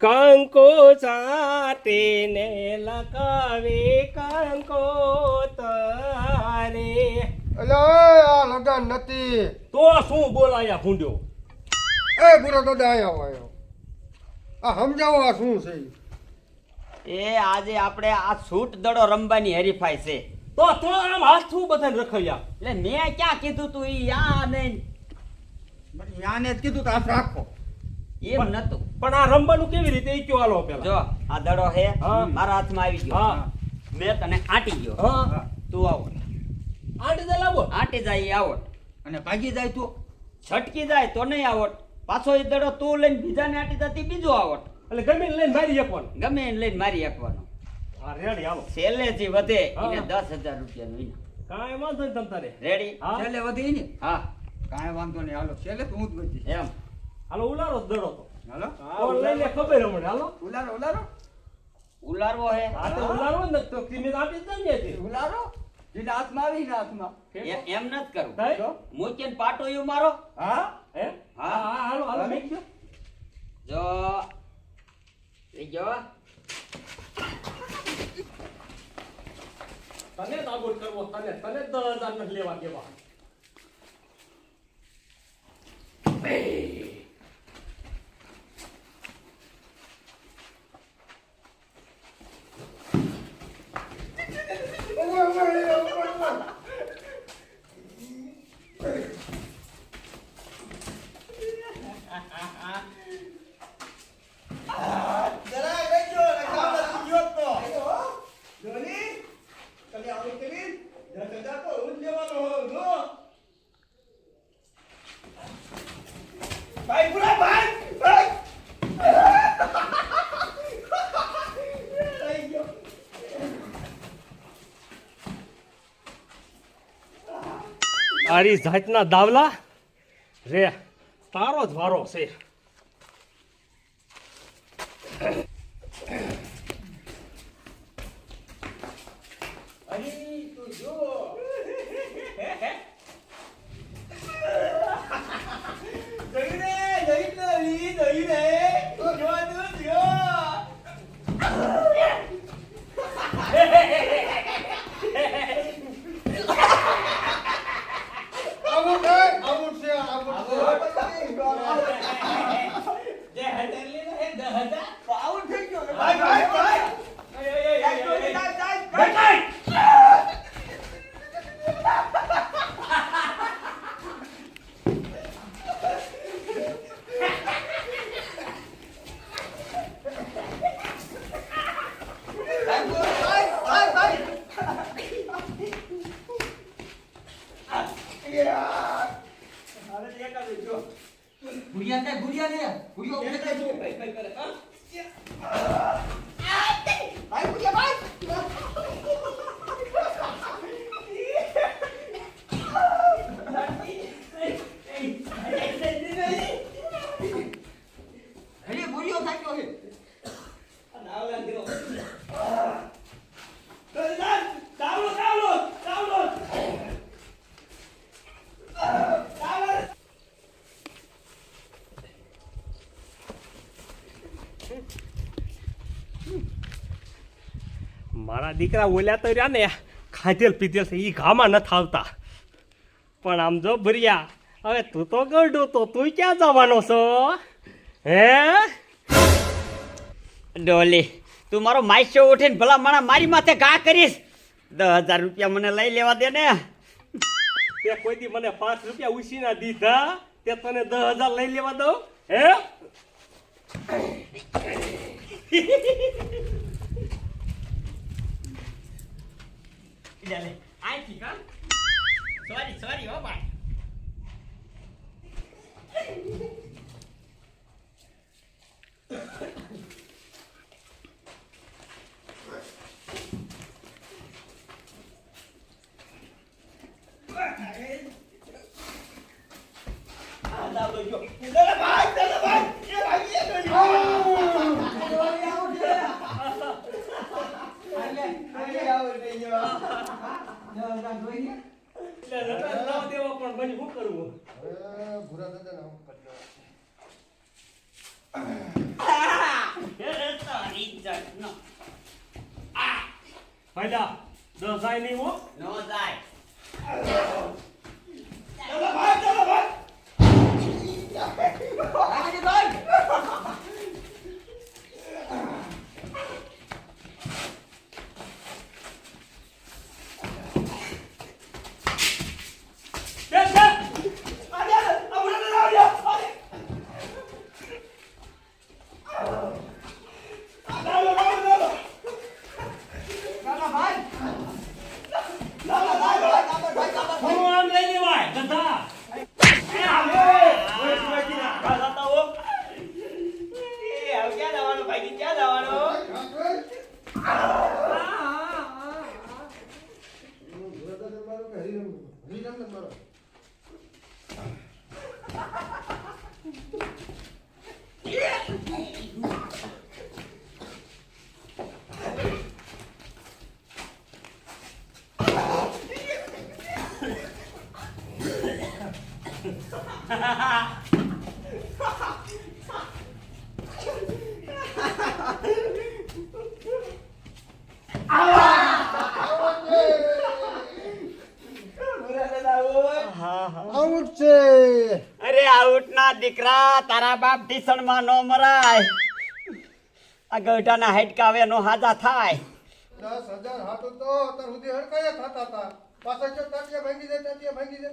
કંકો ચાટે ને લગાવે કંકો તારે. અલે આ લગન નથી. તો શું બોલાયા ભૂંડ્યો એ બુરો તો આયા હોય. આ સમજાવો આ શું છે? એ આજે આપણે આ છૂટ દડો રમવાની હરીફાઈ છે. તો તો આમ હાથ શું બધાને રખડ્યા. એટલે મેં ક્યાં કીધું તું ઈ આ નહીં યાને જ કીધું તો હાથ રાખો. એમ નતું. પણ આ રમવાનું કેવી રીતે? ઈ કયો હાલો પેલા. જો આ દડો હે હા. મારા હાથમાં આવી ગયો. હા. મેં તને આટી ગયો. હા. તું આવો. આટી દે લાવો. આટી જાય આવટ અને ભાગી જાય તું. છટકી જાય તો નહીં આવટ પાછો એ દડો તું લઈને બીજાને આટી જતી બીજો આવટ એટલે ગમે લઈને મારી આપવાનો ગમે એને લઈને મારી આપવાનો હા રેડી હાલો. જે વધે એને દસ હજાર રૂપિયા નું કાંઈ વાંધો નહીં તમ તારે. રેડી? હા. છેલ્લે વધી ને હા. કાંઈ વાંધો નહીં હાલો. છેલ્લે તો હું જ વધી એમ. હાલો ઉલારો દડો તો. હાલો. તો લઈને ખબર હમણાં હાલો ઉલારો ઉલારો ઉલારવો હે. આ તો ઉલારો ને તો ધીમે આપી જ દઈએ છીએ. ઉલારો જેને હાથમાં આવી ને હાથમાં. એમ નથી કરવું થાય? પાટો યું મારો હા? હે? હા હા. હાલો હાલો. મેક જો. જો. લઈ તને તાબૂત કરવો તને તને જ દસ હજાર નથી લેવા દેવા. આરી જાતના દાવલા? રે તારો જ વારો છે. આવું છે આવું છે આવું ગુડિયા ને ગુડિયા ને ગુડિયો ઉભે થાય હે ગુડિયો થાક્યો હે મારા દીકરા ઓલ્યા તો રહ્યા ને ખાધેલ પીધેલ છે એ ઘામાં નથી આવતા. પણ આમ જો ભર્યા હવે તું તો ગરડો તો તું ક્યાં જવાનો છો? હે? ડોલી તું મારો માઇસો ઉઠીને ભલા માણા મારી માથે ઘા કરીશ. દસ હજાર રૂપિયા મને લઈ લેવા દે ને. તે કોઈ દી મને પાંચ રૂપિયા ઉછીના દીધા તે તને દસ હજાર લઈ લેવા દઉં. હે? આઈથી કા સોરી સોરી હો ભાઈ. પણ મને શું કરવું? હવે ભૂરા દાદા ફાયદા દસ જાય નહીં હો. ન જાય. બે, બે. હું આમ લઈ લેવાય ગધા એ આવો. ઓય, સુરજની નાખવા જતા હો. એ, હવે ક્યાં જવાનું ભાઈ ક્યાં જવાનું જ છે. અરે આઉટ ના દીકરા તારા બાપ ટીસણમાં નો મરાય. આ ગઢાના હાઈટકા હવે નો હાજા થાય. દસ હજાર હાથો તો અત્યાર સુધી હડકાયા થતા હતા. પાછા જો તાટિયા ભાંગી જાય તાટિયા ભાંગી દે. એ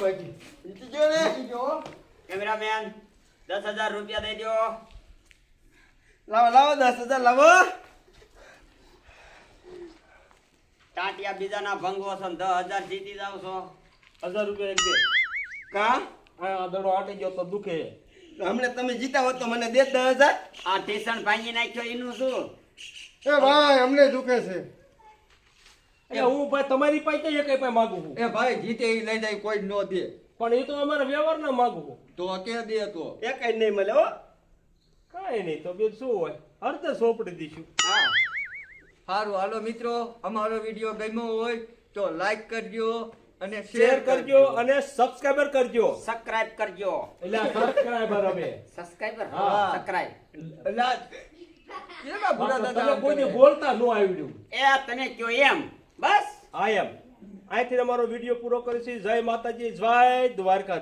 જીતા હો ભાઈ કેમેરામેન દસ હજાર રૂપિયા દઈ દો લાવો લાવો દસ હજાર લાવો. ટાટિયા બીજાના ભંગો છો ને દસ હજાર જીતી જાવ છો. હજાર રૂપિયા એક દે. કા? આ દડો આટી ગયો તો દુખે. હમણાં તમે જીતા હો તો મને દે દસ હજાર. આ ટીસણ ભાંગી નાખ્યો એનું શું? એ ભાઈ અમને દુખે છે. એ હું ભાઈ તમારી પાસે કઈ પાસે માંગુ છું? એ ભાઈ જીતે એ લઈ જાય કોઈ ન દે. પણ એ તો અમારા વ્યવહાર ના માંગુ છું તો કે દે તો? એ કઈ નહીં મળે હો. કઈ નહીં તો બીજું શું હોય? અર્ધ સોંપડી દઈશું. હા. સારું હાલો મિત્રો અમારો વીડિયો ગમ્યો હોય તો લાઈક કરજો અને શેર કરજો. અને સબસ્ક્રાઇબર કરજો. સબસ્ક્રાઇબ કરજો. એટલે સબસ્ક્રાઇબર અમે. સબસ્ક્રાઇબર હા. સબસ્ક્રાઇબ એટલે કેવા ભૂલા દાદા? બોલતા ન આવડ્યું એ તને કયો એમ? બસ. આઈ એમ અહીંથી અમારો વીડિયો પૂરો કરીશું. જય માતાજી જય દ્વારકાધી